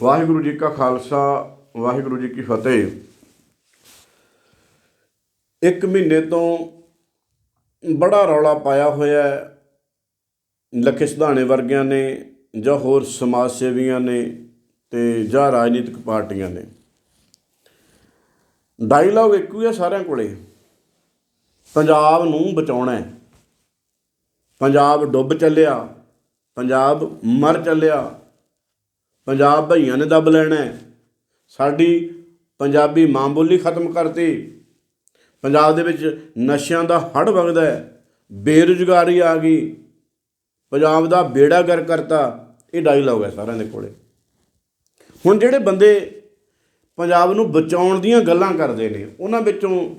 ਵਾਹਿਗੁਰੂ ਜੀ ਕਾ ਖਾਲਸਾ, ਵਾਹਿਗੁਰੂ ਜੀ ਕੀ ਫਤਿਹ। ਇੱਕ ਮਹੀਨੇ ਤੋਂ ਬੜਾ ਰੌਲਾ ਪਾਇਆ ਹੋਇਆ ਹੈ। ਲੱਖੇ ਸਿਧਾਣੇ ਵਰਗਿਆਂ ਨੇ ਜਾਂ ਹੋਰ ਸਮਾਜ ਸੇਵੀਆਂ ਨੇ ਤੇ ਜਾਂ ਰਾਜਨੀਤਿਕ ਪਾਰਟੀਆਂ ਨੇ। ਡਾਇਲੌਗ ਇੱਕੋ ਹੀ ਹੈ ਸਾਰਿਆਂ ਕੋਲੇ। ਪੰਜਾਬ ਨੂੰ ਬਚਾਉਣਾ ਹੈ। ਪੰਜਾਬ ਡੁੱਬ ਚੱਲਿਆ, ਪੰਜਾਬ ਮਰ ਚੱਲਿਆ। ਪੰਜਾਬ ਭਈਆਂ ਨੇ ਦੱਬ ਲੈਣਾ ਸਾਡੀ ਪੰਜਾਬੀ ਮਾਂ ਬੋਲੀ ਖਤਮ ਕਰਤੀ। ਪੰਜਾਬ ਦੇ ਵਿੱਚ ਨਸ਼ਿਆਂ ਦਾ ਹੜ ਵਗਦਾ ਹੈ। ਬੇਰੁਜ਼ਗਾਰੀ ਆ ਗਈ। ਪੰਜਾਬ ਦਾ ਬੇੜਾ ਗਰ ਕਰਤਾ। ਇਹ ਡਾਇਲੌਗ ਹੈ ਸਾਰਿਆਂ ਦੇ ਕੋਲੇ। ਹੁਣ ਜਿਹੜੇ ਬੰਦੇ ਪੰਜਾਬ ਨੂੰ ਬਚਾਉਣ ਦੀਆਂ ਗੱਲਾਂ ਕਰਦੇ ਨੇ, ਉਹਨਾਂ ਵਿੱਚੋਂ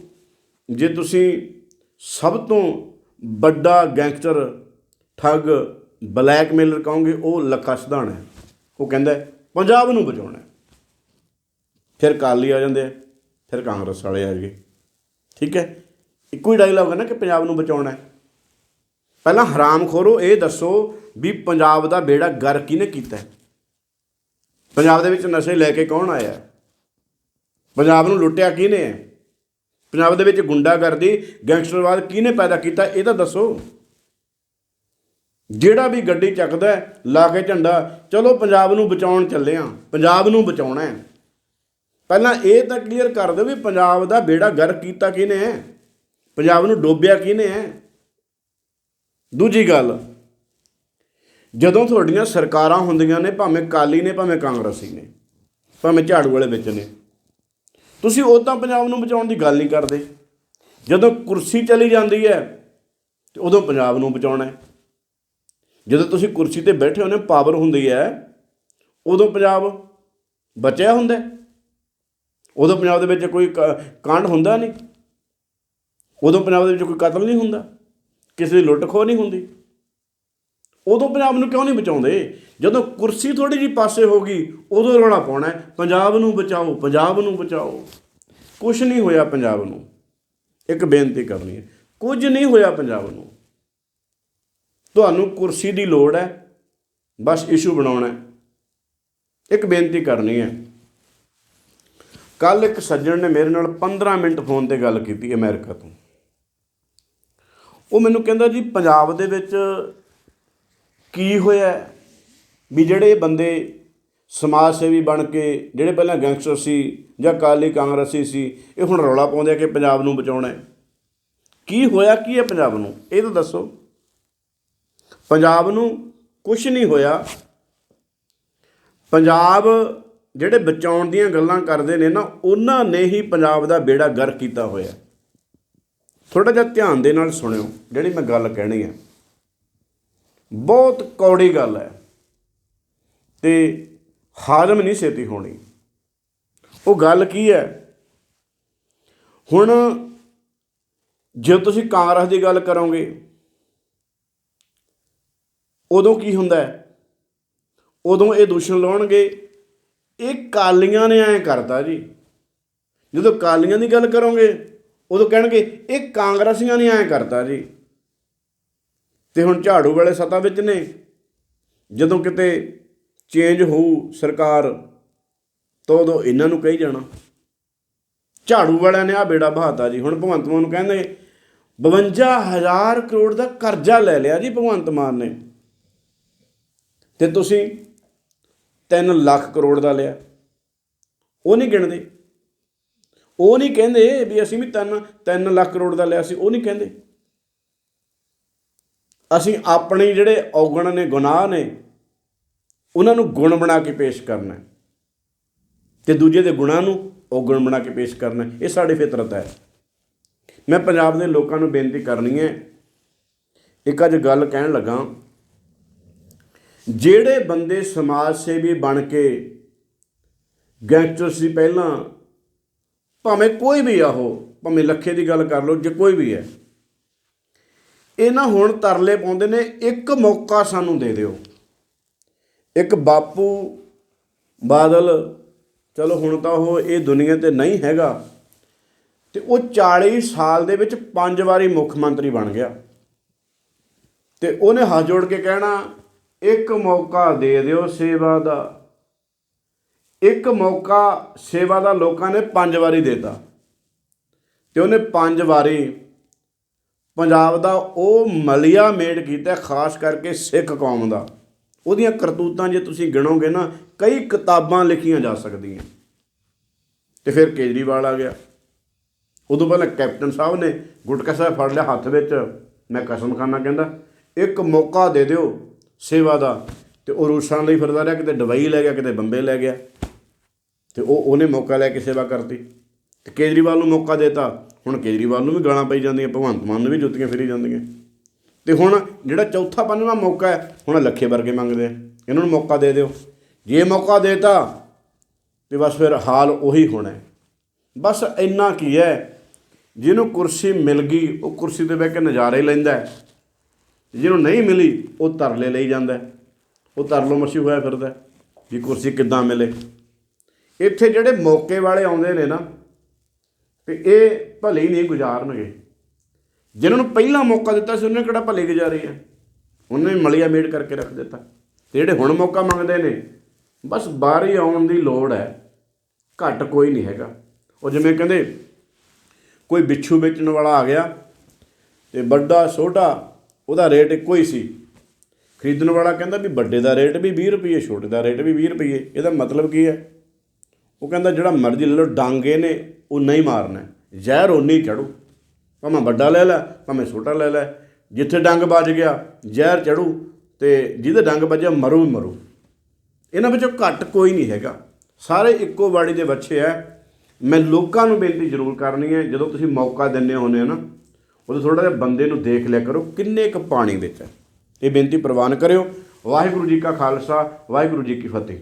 ਜੇ ਤੁਸੀਂ ਸਭ ਤੋਂ ਵੱਡਾ ਗੈਂਗਸਟਰ ਠੱਗ ਬਲੈਕਮੇਲਰ ਕਹੋਗੇ, ਉਹ ਲੱਖਾ ਸਿਧਾਣਾ ਹੈ। ਉਹ ਕਹਿੰਦਾ ਪੰਜਾਬ ਨੂੰ ਬਚਾਉਣਾ ਫਿਰ ਕਾਲੀ ਆ ਜਾਂਦੇ ਆ, ਫਿਰ ਕਾਂਗਰਸ ਵਾਲੇ ਆ ਗਏ ਠੀਕ ਹੈ? ਇੱਕੋ ਹੀ ਡਾਇਲੌਗ ਹੈ ਨਾ ਕਿ ਪੰਜਾਬ ਨੂੰ ਬਚਾਉਣਾ ਹੈ। ਪਹਿਲਾਂ ਹਰਾਮਖੋਰੋ ਇਹ ਦੱਸੋ ਵੀ ਪੰਜਾਬ ਦਾ ਬੇੜਾ ਗਰ ਕਿਹਨੇ ਕੀਤਾ ਪੰਜਾਬ ਦੇ ਵਿੱਚ ਨਸ਼ੇ ਲੈ ਕੇ ਕੌਣ ਆਇਆ ਪੰਜਾਬ ਨੂੰ ਲੁੱਟਿਆ ਕਿਹਨੇ ਹੈ? ਪੰਜਾਬ ਦੇ ਵਿੱਚ ਗੁੰਡਾਗਰਦੀ, ਗੈਂਗਸਟਰਵਾਦ ਕਿਹਨੇ ਪੈਦਾ ਕੀਤਾ, ਇਹ ਤਾਂ ਦੱਸੋ। ਜਿਹੜਾ ਵੀ ਗੱਡੀ ਚੱਕਦਾ ਲਾ ਕੇ ਝੰਡਾ, ਚਲੋ ਪੰਜਾਬ ਨੂੰ ਬਚਾਉਣ ਚੱਲੇ ਆ, ਪੰਜਾਬ ਨੂੰ ਬਚਾਉਣਾ ਹੈ। ਪਹਿਲਾਂ ਇਹ ਤਾਂ ਕਲੀਅਰ ਕਰ ਦਿਓ ਵੀ ਪੰਜਾਬ ਦਾ ਬੇੜਾ ਗਰ ਕੀਤਾ ਕਿਹਨੇ ਹੈ? ਪੰਜਾਬ ਨੂੰ ਡੋਬਿਆ ਕਿਹਨੇ ਹੈ? ਦੂਜੀ ਗੱਲ, ਜਦੋਂ ਤੁਹਾਡੀਆਂ ਸਰਕਾਰਾਂ ਹੁੰਦੀਆਂ ਨੇ, ਭਾਵੇਂ ਕਾਲੀ ਨੇ, ਭਾਵੇਂ ਕਾਂਗਰਸੀ ਨੇ, ਭਾਵੇਂ ਝਾੜੂ ਵਾਲੇ ਵਿੱਚ ਨੇ, ਤੁਸੀਂ ਉਹ ਤਾਂ ਪੰਜਾਬ ਨੂੰ ਬਚਾਉਣ ਦੀ ਗੱਲ ਨਹੀਂ ਕਰਦੇ। ਜਦੋਂ ਕੁਰਸੀ ਚਲੀ ਜਾਂਦੀ ਹੈ, ਤੇ ਉਦੋਂ ਪੰਜਾਬ ਨੂੰ ਬਚਾਉਣਾ ਹੈ। ਜਦੋਂ ਤੁਸੀਂ ਕੁਰਸੀ ਤੇ ਬੈਠੇ ਹੋਨੇ ਪਾਵਰ ਹੁੰਦੀ ਹੈ, ਉਦੋਂ ਪੰਜਾਬ ਬਚਿਆ ਹੁੰਦਾ ਉਦੋਂ ਪੰਜਾਬ ਦੇ ਵਿੱਚ ਕੋਈ ਕ- ਕਾਂਡ ਹੁੰਦਾ ਨਹੀਂ। ਉਦੋਂ ਪੰਜਾਬ ਦੇ ਵਿੱਚ ਕੋਈ ਕਤਲ ਨਹੀਂ ਹੁੰਦਾ। ਕਿਸੇ ਦੀ ਲੁੱਟ ਖੋਹ ਨਹੀਂ ਹੁੰਦੀ। ਉਦੋਂ ਪੰਜਾਬ ਨੂੰ ਕਿਉਂ ਨਹੀਂ ਬਚਾਉਂਦੇ? ਜਦੋਂ ਕੁਰਸੀ ਥੋੜੀ ਜੀ ਪਾਸੇ ਹੋ ਗਈ, ਉਦੋਂ ਰੌਲਾ ਪਾਉਣਾ ਪੰਜਾਬ ਨੂੰ ਬਚਾਓ, ਪੰਜਾਬ ਨੂੰ ਬਚਾਓ। ਕੁਝ ਨਹੀਂ ਹੋਇਆ ਪੰਜਾਬ ਨੂੰ। ਇੱਕ ਬੇਨਤੀ ਕਰਨੀ ਹੈ। ਕੁਝ ਨਹੀਂ ਹੋਇਆ ਪੰਜਾਬ ਨੂੰ। ਤੁਹਾਨੂੰ ਕੁਰਸੀ ਦੀ ਲੋੜ ਹੈ, ਬਸ ਇਸ਼ੂ ਬਣਾਉਣਾ ਇੱਕ ਬੇਨਤੀ ਕਰਨੀ ਹੈ। ਕੱਲ ਇੱਕ ਸੱਜਣ ਨੇ ਮੇਰੇ ਨਾਲ 15 ਮਿੰਟ ਫੋਨ ਤੇ ਗੱਲ ਕੀਤੀ ਅਮਰੀਕਾ ਤੋਂ। ਉਹ ਮੈਨੂੰ ਕਹਿੰਦਾ ਜੀ, ਪੰਜਾਬ ਦੇ ਵਿੱਚ ਕੀ ਹੋਇਆ ਵੀ ਜਿਹੜੇ ਬੰਦੇ ਸਮਾਜ ਸੇਵੀ ਬਣ ਕੇ, ਜਿਹੜੇ ਪਹਿਲਾਂ ਗੈਂਗਸਟਰ ਸੀ ਜਾਂ ਕਾਲੀ ਕਾਂਗਰਸੀ ਸੀ, ਇਹ ਹੁਣ ਰੌਲਾ ਪਾਉਂਦੇ ਆ ਕਿ ਪੰਜਾਬ ਨੂੰ ਬਚਾਉਣਾ ਕੀ ਹੋਇਆ? ਕੀ ਹੈ ਪੰਜਾਬ ਨੂੰ? ਇਹ ਤਾਂ ਦੱਸੋ। ਪੰਜਾਬ ਨੂੰ ਕੁਝ ਨਹੀਂ ਹੋਇਆ। ਪੰਜਾਬ ਜਿਹੜੇ ਬਚਾਉਣ ਦੀਆਂ ਗੱਲਾਂ ਕਰਦੇ ਨੇ ਨਾ, ਉਹਨਾਂ ਨੇ ਹੀ ਪੰਜਾਬ ਦਾ ਬੇੜਾ ਗਰ ਕੀਤਾ ਹੋਇਆ। ਥੋੜਾ ਜਿਹਾ ਧਿਆਨ ਦੇ ਨਾਲ ਸੁਣਿਓ, ਜਿਹੜੀ ਮੈਂ ਗੱਲ ਕਹਿਣੀ ਹੈ। ਬਹੁਤ ਕੌੜੀ ਗੱਲ ਹੈ ਤੇ ਹਾਜ਼ਮ ਨਹੀਂ ਛੇਤੀ ਹੋਣੀ। ਉਹ ਗੱਲ ਕੀ ਹੈ? ਹੁਣ ਜੇ ਤੁਸੀਂ ਕਾਂਗਰਸ ਦੀ ਗੱਲ ਕਰੋਗੇ ਉਦੋਂ ਕੀ ਹੁੰਦਾ ਉਦੋਂ ਇਹ ਦੂਸ਼ਣ ਲਾਉਣਗੇ। ਇਹ ਕਾਲੀਆਂ ਨੇ ਐਂ ਕਰਤਾ ਜੀ। ਜਦੋਂ ਕਾਲੀਆਂ ਦੀ ਗੱਲ ਕਰੋਗੇ, ਉਦੋਂ ਕਹਿਣਗੇ, ਇਹ ਕਾਂਗਰਸੀਆਂ ਨੇ ਐਂ ਕਰਤਾ ਜੀ। ਤੇ ਹੁਣ ਝਾੜੂ ਵਾਲੇ ਸੱਤਾ ਵਿੱਚ ਨੇ। ਜਦੋਂ ਕਿਤੇ ਚੇਂਜ ਹੋਊ ਸਰਕਾਰ, ਤਾਂ ਉਦੋਂ ਇਹਨਾਂ ਨੂੰ ਕਹੀ ਜਾਣਾ। ਝਾੜੂ ਵਾਲਿਆਂ ਨੇ ਆ ਬੇੜਾ ਬਹਾਤਾ ਜੀ। ਹੁਣ ਭਗਵੰਤ ਮਾਨ ਨੂੰ ਕਹਿੰਦੇ 52000 ਕਰੋੜ ਦਾ ਕਰਜ਼ਾ ਲੈ ਲਿਆ ਜੀ ਭਗਵੰਤ ਮਾਨ ਨੇ। ਤੇ ਤੁਸੀਂ 3 ਲੱਖ ਕਰੋੜ ਦਾ ਲਿਆ। ਉਹ ਨਹੀਂ ਗਿਣਦੇ। ਉਹ ਨਹੀਂ ਕਹਿੰਦੇ ਵੀ ਅਸੀਂ ਵੀ 3 3 ਲੱਖ ਕਰੋੜ ਦਾ ਲਿਆ ਸੀ। ਉਹ ਨਹੀਂ ਕਹਿੰਦੇ। ਅਸੀਂ ਆਪਣੇ ਜਿਹੜੇ ਔਗਣ ਨੇ, ਗੁਨਾਹ ਨੇ, ਉਹਨਾਂ ਨੂੰ ਗੁਣ ਬਣਾ ਕੇ ਪੇਸ਼ ਕਰਨਾ ਹੈ। ਤੇ ਦੂਜੇ ਦੇ ਗੁਣਾਂ ਨੂੰ ਔਗਣ ਬਣਾ ਕੇ ਪੇਸ਼ ਕਰਨਾ ਇਹ ਸਾਡੀ ਫਿਤਰਤ ਹੈ। ਮੈਂ ਪੰਜਾਬ ਦੇ ਲੋਕਾਂ ਨੂੰ ਬੇਨਤੀ ਕਰਨੀ ਹੈ। ਇੱਕ ਅੱਜ ਗੱਲ ਕਹਿਣ ਲੱਗਾ। ਜਿਹੜੇ ਬੰਦੇ ਸਮਾਜ ਸੇਵੀ ਬਣ ਕੇ ਗੈਂਗਸਟਰ ਸੀ ਪਹਿਲਾਂ ਭਾਵੇਂ ਕੋਈ ਵੀ ਆ ਉਹ, ਭਾਵੇਂ ਲੱਖੇ ਦੀ ਗੱਲ ਕਰ ਲਓ, ਜੇ ਕੋਈ ਵੀ ਹੈ ਇਹ ਨਾ ਹੁਣ ਤਰਲੇ ਪਾਉਂਦੇ ਨੇ, ਇੱਕ ਮੌਕਾ ਸਾਨੂੰ ਦੇ ਦਿਓ। ਇੱਕ ਬਾਪੂ ਬਾਦਲ, ਚਲੋ ਹੁਣ ਤਾਂ ਉਹ ਇਹ ਦੁਨੀਆ ਤੇ ਨਹੀਂ ਹੈਗਾ, ਤੇ ਉਹ 40 ਸਾਲ ਦੇ ਵਿੱਚ ਪੰਜ ਵਾਰੀ ਮੁੱਖ ਮੰਤਰੀ ਬਣ ਗਿਆ। ਤੇ ਉਹਨੇ ਹੱਥ ਜੋੜ ਕੇ ਕਹਿਣਾ ਇੱਕ ਮੌਕਾ ਦੇ ਦਿਓ ਸੇਵਾ ਦਾ। ਇੱਕ ਮੌਕਾ ਸੇਵਾ ਦਾ ਲੋਕਾਂ ਨੇ ਪੰਜ ਵਾਰੀ ਦਿੱਤਾ। ਤੇ ਉਹਨੇ ਪੰਜ ਵਾਰੀ ਪੰਜਾਬ ਦਾ ਉਹ ਮਲਿਆ ਮੇਡ ਕੀਤਾ, ਖਾਸ ਕਰਕੇ ਸਿੱਖ ਕੌਮ ਦਾ। ਉਹਦੀਆਂ ਕਰਤੂਤਾਂ ਜੇ ਤੁਸੀਂ ਗਿਣੋਗੇ ਨਾ, ਕਈ ਕਿਤਾਬਾਂ ਲਿਖੀਆਂ ਜਾ ਸਕਦੀਆਂ। ਤੇ ਫਿਰ ਕੇਜਰੀਵਾਲ ਆ ਗਿਆ। ਉਦੋਂ ਪਹਿਲਾਂ ਕੈਪਟਨ ਸਾਹਿਬ ਨੇ ਗੁਟਕਾ ਸਾਹਿਬ ਫੜ ਲਿਆ ਹੱਥ ਵਿੱਚ। ਮੈਂ ਕਸਮ ਖਾਨਾ ਕਹਿੰਦਾ, ਇੱਕ ਮੌਕਾ ਦੇ ਦਿਓ। ਸੇਵਾ ਦਾ, ਤੇ ਉਹ ਰੂਸਾਂ ਲਈ ਫਿਰਦਾ ਰਿਹਾ, ਕਿਤੇ ਦੁਬਈ ਲੈ ਗਿਆ, ਕਿਤੇ ਬੰਬੇ ਲੈ ਗਿਆ। ਤੇ ਉਹ, ਉਹਨੇ ਮੌਕਾ ਲੈ ਕੇ ਸੇਵਾ ਕਰਤੀ। ਤੇ ਕੇਜਰੀਵਾਲ ਨੂੰ ਮੌਕਾ ਦਿੱਤਾ। ਹੁਣ ਕੇਜਰੀਵਾਲ ਨੂੰ ਵੀ ਗਾਲਾਂ ਪਈ ਜਾਂਦੀਆਂ, ਭਗਵੰਤ ਮਾਨ ਨੂੰ ਵੀ ਜੁੱਤੀਆਂ ਫਿਰੀ ਜਾਂਦੀਆਂ। ਤੇ ਹੁਣ ਜਿਹੜਾ ਚੌਥਾ, ਪੰਜਵਾਂ ਮੌਕਾ ਹੈ, ਹੁਣ ਲੱਖੇ ਵਰਗੇ ਮੰਗਦੇ ਆ। ਇਹਨਾਂ ਨੂੰ ਮੌਕਾ ਦੇ ਦਿਓ। ਜੇ ਮੌਕਾ ਦੇਤਾ, ਤੇ ਬਸ ਫਿਰ ਹਾਲ ਉਹੀ ਹੋਣਾ ਬਸ ਇੰਨਾ ਕੀ ਹੈ, ਜਿਹਨੂੰ ਕੁਰਸੀ ਮਿਲ ਗਈ, ਉਹ ਕੁਰਸੀ ਤੇ ਬਹਿ ਕੇ ਨਜ਼ਾਰੇ ਲੈਂਦਾ ਹੈ। ਜਿਹਨੂੰ ਨਹੀਂ ਮਿਲੀ, ਉਹ ਤਰਲੇ ਲਈ ਜਾਂਦਾ ਉਹ ਤਰਲੋ ਮਸੀ ਹੋਇਆ ਫਿਰਦਾ ਵੀ ਕੁਰਸੀ ਕਿੱਦਾਂ ਮਿਲੇ। ਇੱਥੇ ਜਿਹੜੇ ਮੌਕੇ ਵਾਲੇ ਆਉਂਦੇ ਨੇ ਨਾ, ਤੇ ਇਹ ਭਲੇ ਹੀ ਨਹੀਂ ਗੁਜ਼ਾਰਨਗੇ ਜਿਨ੍ਹਾਂ ਨੂੰ ਪਹਿਲਾ ਮੌਕਾ ਦਿੱਤਾ ਸੀ, ਉਹਨੇ ਕਿਹੜਾ ਭਲੇ ਗੁਜ਼ਾਰੇ ਆ? ਉਹਨੇ ਮਲੀਆ ਮੇਡ ਕਰਕੇ ਰੱਖ ਦਿੱਤਾ। ਤੇ ਜਿਹੜੇ ਹੁਣ ਮੌਕਾ ਮੰਗਦੇ ਨੇ, ਬਸ ਬਾਹਰ ਹੀ ਆਉਣ ਦੀ ਲੋੜ ਹੈ। ਘੱਟ ਕੋਈ ਨਹੀਂ ਹੈਗਾ। ਉਹ ਜਿਵੇਂ ਕਹਿੰਦੇ, ਕੋਈ ਬਿੱਛੂ ਵੇਚਣ ਵਾਲਾ ਆ ਗਿਆ, ਤੇ ਵੱਡਾ, ਛੋਟਾ ਉਹਦਾ ਰੇਟ ਇੱਕੋ ਹੀ ਸੀ। ਖਰੀਦਣ ਵਾਲਾ ਕਹਿੰਦਾ ਵੀ ਵੱਡੇ ਦਾ ਰੇਟ ਵੀ 20 ਰੁਪਏ ਛੋਟੇ ਦਾ ਰੇਟ ਵੀ 20 ਰੁਪਏ ਇਹਦਾ ਮਤਲਬ ਕੀ ਹੈ? ਉਹ ਕਹਿੰਦਾ ਜਿਹੜਾ ਮਰਜ਼ੀ ਲੈ ਲਓ, ਡਾਂਗੇ ਨੇ ਉਹ ਨਹੀਂ ਮਾਰਨਾ। ਜ਼ਹਿਰ ਉਨੀ ਚੜੂ। ਭਾਵੇਂ ਵੱਡਾ ਲੈ ਲੈ, ਭਾਵੇਂ ਛੋਟਾ ਲੈ ਲੈ। ਜਿੱਥੇ ਡੰਗ ਵੱਜ ਗਿਆ, ਜ਼ਹਿਰ ਚੜੂ ਤੇ ਜਿਹਦੇ ਡੰਗ ਵੱਜਿਆ ਮਰੂ ਹੀ ਮਰੂ। ਇਹਨਾਂ ਵਿੱਚੋਂ ਘੱਟ ਕੋਈ ਨਹੀਂ ਹੈਗਾ। ਸਾਰੇ ਇੱਕੋ ਬਾੜੀ ਦੇ ਬੱਚੇ ਆ ਮੈਂ ਲੋਕਾਂ ਨੂੰ ਬੇਨਤੀ ਜ਼ਰੂਰ ਕਰਨੀ ਹੈ, ਜਦੋਂ ਤੁਸੀਂ ਮੌਕਾ ਦਿੰਦੇ ਹੁੰਦੇ ਹੋ ਨਾ ਉਦੋਂ ਥੋੜਾ ਜਿਹਾ ਬੰਦੇ ਨੂੰ ਦੇਖ ਲਿਆ ਕਰੋ ਕਿੰਨੇ ਕੁ ਪਾਣੀ ਵਿੱਚ ਹੈ। ਇਹ ਬੇਨਤੀ ਪ੍ਰਵਾਨ ਕਰਿਓ। ਵਾਹਿਗੁਰੂ ਜੀ ਕਾ ਖਾਲਸਾ, ਵਾਹਿਗੁਰੂ ਜੀ ਕੀ ਫਤਿਹ।